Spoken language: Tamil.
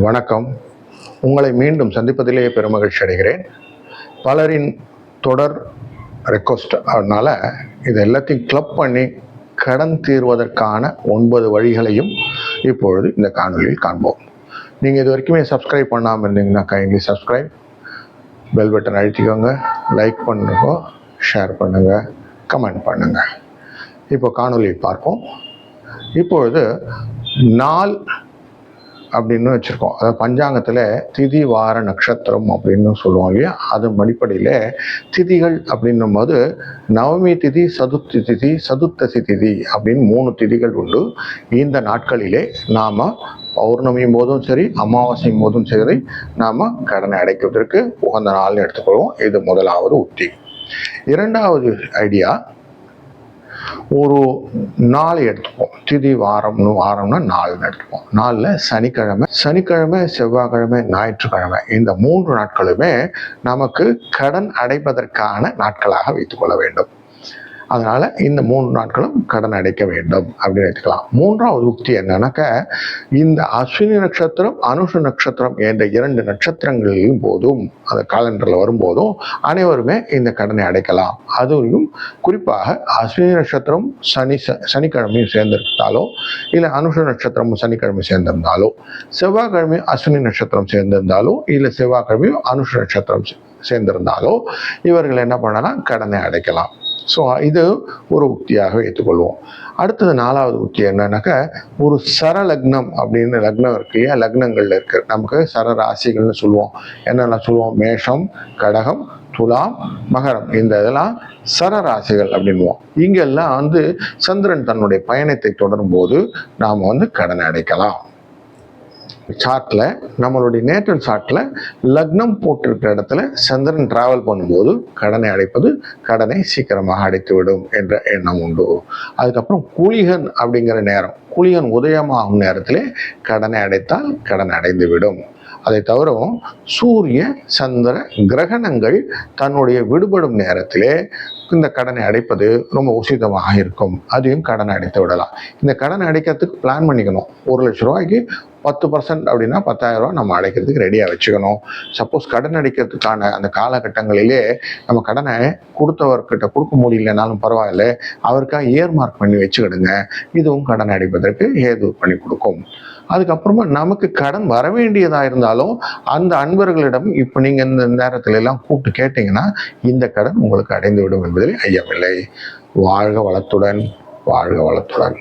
வணக்கம். உங்களை மீண்டும் சந்திப்பதிலேயே பெருமகிழ்ச்சி அடைகிறேன். பலரின் தொடர் ரெக்வஸ்ட் அதனால் இது எல்லாத்தையும் கிளப் பண்ணி கடன் தீர்வதற்கான ஒன்பது வழிகளையும் இப்பொழுது இந்த காணொலியில் காண்போம். நீங்கள் இது வரைக்குமே சப்ஸ்கிரைப் பண்ணாமல் இருந்தீங்கன்னா கைண்ட்லி சப்ஸ்கிரைப் பெல் பட்டன் அழுத்திக்கோங்க. லைக் பண்ணுங்க. ஷேர் பண்ணுங்கள் கமெண்ட் பண்ணுங்கள் இப்போ காணொலியை பார்ப்போம். இப்பொழுது நாள் அப்படின்னு வச்சுருக்கோம். அதாவது பஞ்சாங்கத்தில் திதி வார நட்சத்திரம் அப்படின்னு சொல்லுவோம் இல்லையா? அது அடிப்படையில் திதிகள் அப்படின்னும் போது நவமி திதி சதுர்த்தி திதி சதுர்த்தசி திதி அப்படின்னு மூணு திதிகள் உண்டு. இந்த நாட்களிலே நாம் பௌர்ணமியும் போதும் சரி அமாவாசையும் போதும் சரி நாம் கடனை அடைக்கிறதுக்கு உகந்த நாள்னு எடுத்துக்கொள்வோம். இது முதலாவது உத்தி. இரண்டாவது ஐடியா ஒரு நாள் எடுத்துப்போம். திதி வாரம்னு வாரம்னா நாலு நடத்துவோம் நாலில் சனிக்கிழமை சனிக்கிழமை செவ்வாய்க்கிழமை ஞாயிற்றுக்கிழமை இந்த மூன்று நாட்களுமே நமக்கு கடன் அடைப்பதற்கான நாட்களாக வைத்துக்கொள்ள வேண்டும். அதனால் இந்த மூன்று நாட்களும் கடன் அடைக்க வேண்டும் அப்படின்னு எடுத்துக்கலாம். மூன்றாவது உக்தி என்னன்னாக்க இந்த அஸ்வினி நட்சத்திரம் அனுஷ நட்சத்திரம் என்ற இரண்டு நட்சத்திரங்களிலும் போதும் அந்த காலண்டரில் வரும்போதும் அனைவருமே இந்த கடனை அடைக்கலாம். அதுவும் குறிப்பாக அஸ்வினி நட்சத்திரம் சனி ச- சனிக்கிழமையும் சேர்ந்திருந்தாலோ இல்லை அனுஷ நட்சத்திரமும் சனிக்கிழமை சேர்ந்திருந்தாலோ செவ்வாய்க்கிழமை அஸ்வினி நட்சத்திரம் சேர்ந்திருந்தாலோ இல்லை செவ்வாய்க்கிழமையும் அனுஷ நட்சத்திரம் சேர்ந்திருந்தாலோ இவர்கள் என்ன பண்ணலாம்? கடனை அடைக்கலாம். ஸோ இது ஒரு உக்தியாக ஏற்றுக்கொள்வோம் அடுத்தது நாலாவது உக்தி என்னன்னாக்கா ஒரு சர லக்னம் அப்படின்னு லக்னம் இருக்கு இல்லையா? லக்னங்கள்ல இருக்கு. நமக்கு சர ராசிகள்னு சொல்லுவோம். என்னென்ன சொல்லுவோம்? மேஷம் கடகம் துலாம் மகரம். இந்த இதெல்லாம் சர ராசிகள் அப்படின்வோம் இங்கெல்லாம் வந்து சந்திரன் தன்னுடைய பயணத்தை தொடரும் போது நாம் வந்து கடனை அடைக்கலாம். சார்ட்டில் நம்மளுடைய நேட்டல் சார்ட்டில் லக்னம் போட்டிருக்கிற இடத்துல சந்திரன் டிராவல் பண்ணும்போது கடனை அடைப்பது கடனை சீக்கிரமாக அடைத்துவிடும் என்ற எண்ணம் உண்டு. அதுக்கப்புறம் குளிகன் அப்படிங்கிற நேரம் குளிகன் உதயமாகும் நேரத்திலே கடனை அடைத்தால் கடன் அடைந்து விடும் அதை தவிரவும் சூரிய சந்திர கிரகணங்கள் தன்னுடைய விடுபடும் நேரத்திலே இந்த கடனை அடைப்பது ரொம்ப உசிதமாக இருக்கும். அதையும் கடனை அடைத்து விடலாம். இந்த கடனை அடைக்கிறதுக்கு பிளான் பண்ணிக்கணும். ஒரு லட்ச ரூபாய்க்கு பத்து பர்சன்ட் அப்படின்னா பத்தாயிரம் ரூபா நம்ம அடைக்கிறதுக்கு ரெடியாக வச்சுக்கணும். சப்போஸ் கடன் அடிக்கிறதுக்கான அந்த காலகட்டங்களிலே நம்ம கடனை கொடுத்தவர்கிட்ட கொடுக்க முடியலனாலும் பரவாயில்ல. அவருக்காக ஏர் மார்க் பண்ணி வச்சுக்கிடுங்க. இதுவும் கடன் அடைப்பதற்கு ஏது பண்ணி கொடுக்கும். அதுக்கப்புறமா நமக்கு கடன் வர வேண்டியதா இருந்தாலும் அந்த அன்பர்களிடம் இப்போ நீங்க இந்த நேரத்துல எல்லாம் கூப்பிட்டு கேட்டீங்கன்னா இந்த கடன் உங்களுக்கு அடைந்து விடும் என்பதில் ஐயமில்லை. வாழ்க வளத்துடன் வாழ்க வளத்துடன்.